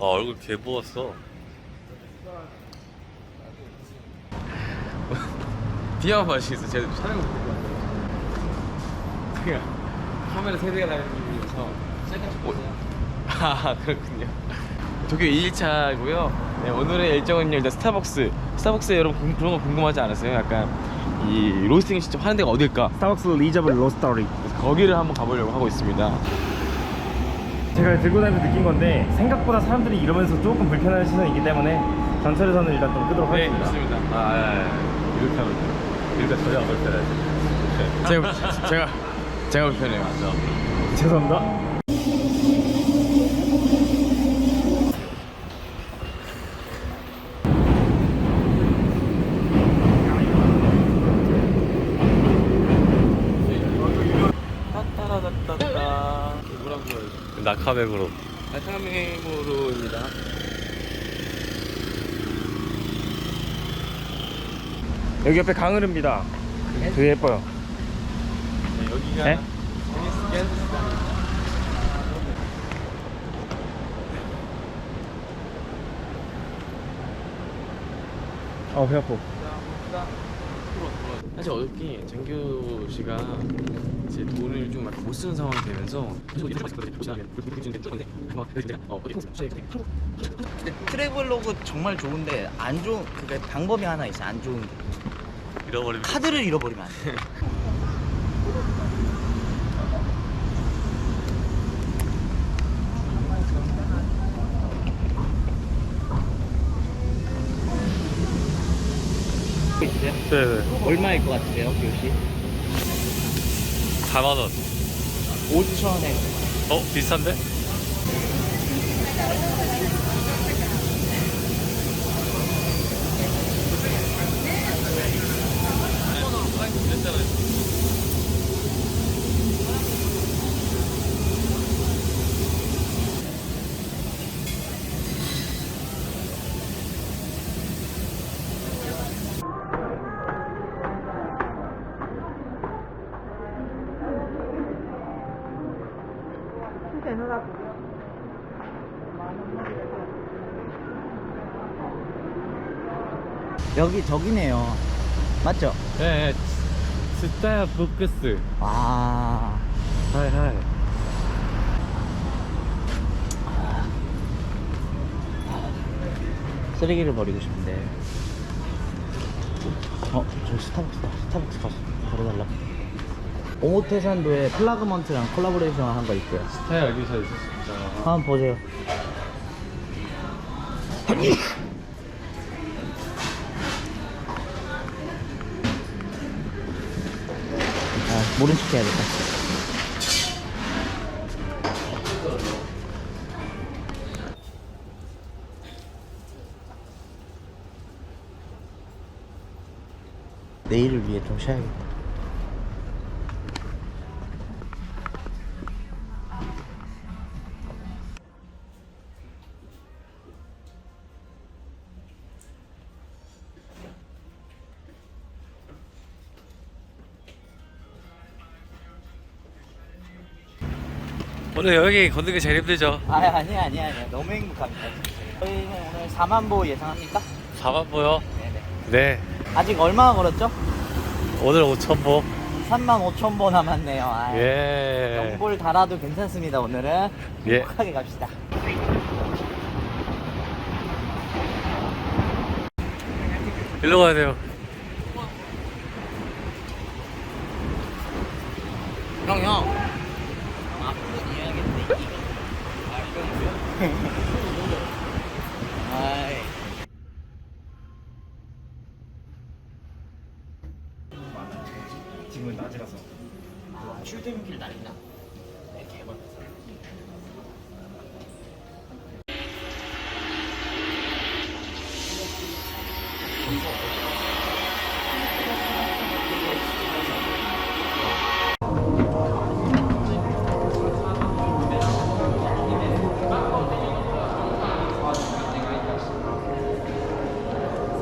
아 얼굴 개 부었어. 비하만 봐주시겠어요? 제가 촬영 못했거든요. 제가 카메라 세 대가 달려서 아 그렇군요. 도쿄 2일차고요. 네, 오늘의 일정은요 일단 스타벅스. 스타벅스 여러분 궁- 그런 거 궁금하지 않으세요? 약간 이 로스팅 직접 하는 데가 어딜까? 스타벅스 리저블 로스터리 거기를 한번 가보려고 하고 있습니다. 제가 들고 다니면서 느낀 건데 생각보다 사람들이 이러면서 조금 불편한 시선이기 때문에 전철에서는 일단 좀 끄도록 네, 하겠습니다 좋습니다. 아 예, 예. 이렇게 하면 돼. 이렇게 전혀 안 불편하지. 제가 제가 제가 불편해요. 맞죠? 죄송합니다 따따라따따 뭐라고요? 낙하백으로. 알카메모로입니다. 여기 옆에 강을입니다 되게 예뻐요 네, 여기가 네? 겐스입니다. 어배 아파 사실 어저께 장규 씨가 이제 돈을 좀 못 쓰는 상황이 되면서 어 트래블로그 정말 좋은데 안 좋은 그게 방법이 하나 있어 안 좋은 게 잃어버리면. 카드를 잃어버리면 안 돼. 네, 네. 얼마일 것 같으세요, 교시? 4만 원. 5천에 어 비싼데? 여기 저기네요. 맞죠? 네, 스타야 부크스. 아, 하이 하이. 쓰레기를 버리고 싶은데. 어, 저 스타벅스다. 스타벅스 가서 버려달라. 오모테산도에 플라그먼트랑 콜라보레이션 한 거 있고요. 스타야 여기서 있었습니다. 한번 보세요. 모른 척 해야겠다. 내일을 위해 좀 쉬어야겠다. 오늘 여기 걷는 게 제일 힘들죠. 아, 아니야, 아니야, 아니야. 너무 행복합니다. 저희는 오늘 4만 보 예상합니까? 4만 보요. 네네. 네. 아직 얼마 걸었죠? 오늘 5천 보. 3만 5천 보 남았네요. 아, 예. 영볼 달아도 괜찮습니다. 오늘은 예. 행복하게 갑시다. 일로 가야 돼요. 형, 형. 앞으로 이해하겠네. 아, 이건 뭐야? 아이. 지금은 낮이라서. 아, 출퇴근길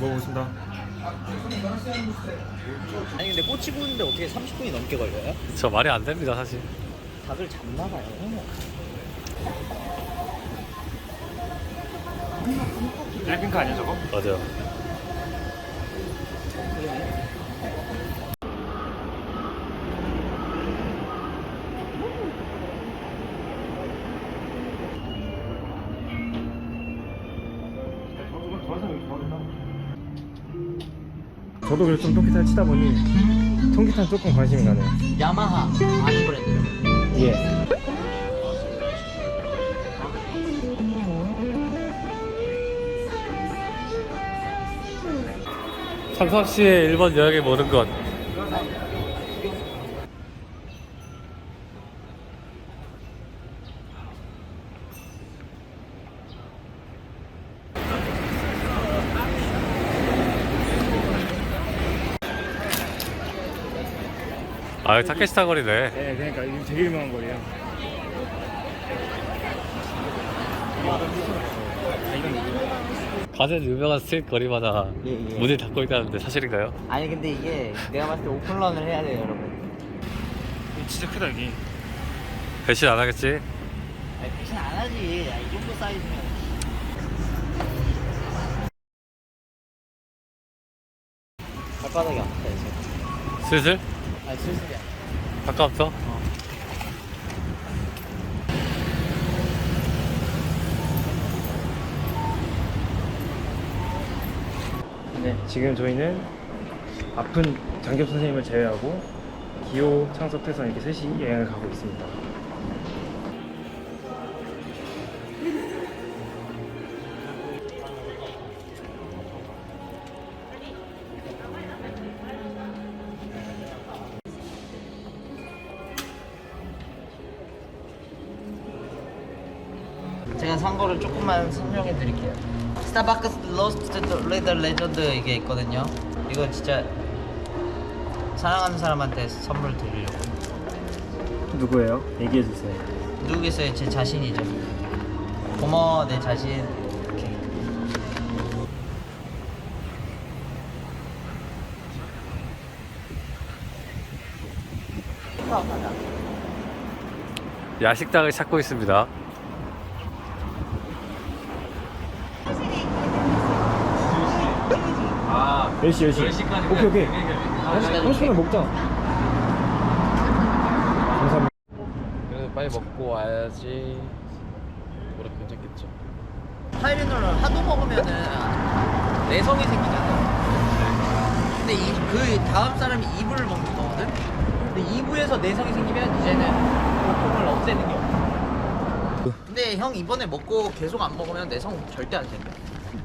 먹어보겠습니다. 아니 근데 꼬치 구우는데 어떻게 30분이 넘게 걸려요? 저 말이 안 됩니다 사실 닭을 잡나 봐요. 짧은 거 아니야 저거? 맞아요 저도 그래서 좀 통기타를 치다 보니 통기타는 조금 관심이 가네요. 야마하 아는 브랜드. 예. 삼성 씨의 일본 여행에 모는 것 아, 타케시타 거리네. 네, 그러니까 이거 되게 유명한 거리예요. 가장 유명한 스트릿 거리마다 예, 예. 문을 닫고 있다는데 사실인가요? 아니 근데 이게 내가 봤을 때 오픈런을 해야 돼요 여러분. 진짜 크다 여기. 배신 안 하겠지? 아니 대신 안 하지. 야, 이 정도 사이즈면. 발바닥이 아프다 이제. 슬슬? 아니 슬슬이야. 가까웠어? 네, 지금 저희는 아픈 장교 선생님을 제외하고 기호 창섭 태선 이렇게 셋이 여행을 가고 있습니다. 제가 산 거를 조금만 설명해 드릴게요. 스타바크스 로스트 레더 레전드 이게 있거든요. 이거 진짜 사랑하는 사람한테 선물 드리려고. 누구예요? 얘기해 주세요. 누구겠어요? 제 자신이죠. 고마워 내 자신. 이렇게. 야식당을 찾고 있습니다. 아 10시, 10시. 10시까지 오케이, 오케이. 아, 30분에 먹자. 감사합니다. 그래서 빨리 먹고 와야지 뭐라 괜찮겠죠 타이레놀을 하도 먹으면은 내성이 생기잖아. 근데 이 그 다음 사람이 이불을 먹는 거거든. 근데 이부에서 내성이 생기면 이제는 고통을 없애는 게 없어. 근데 형 이번에 먹고 계속 안 먹으면 내성 절대 안 생겨.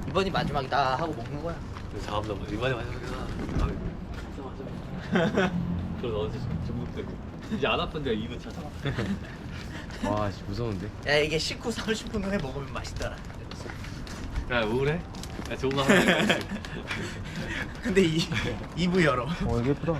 이번이 마지막이다 하고 먹는 거야. 잠깐만, 이번에 마지막이구나. 맞아. 그럼 언제 중독되고. 이제 안 아픈데 2분 차잖아. 와 진짜 무서운데 야 이게 식후 30분 후에 먹으면 맛있더라. 야, 우울해? 야, 좋은 거 하나 해야지. 근데 이 이부 열어. 어, 이게 예쁘다.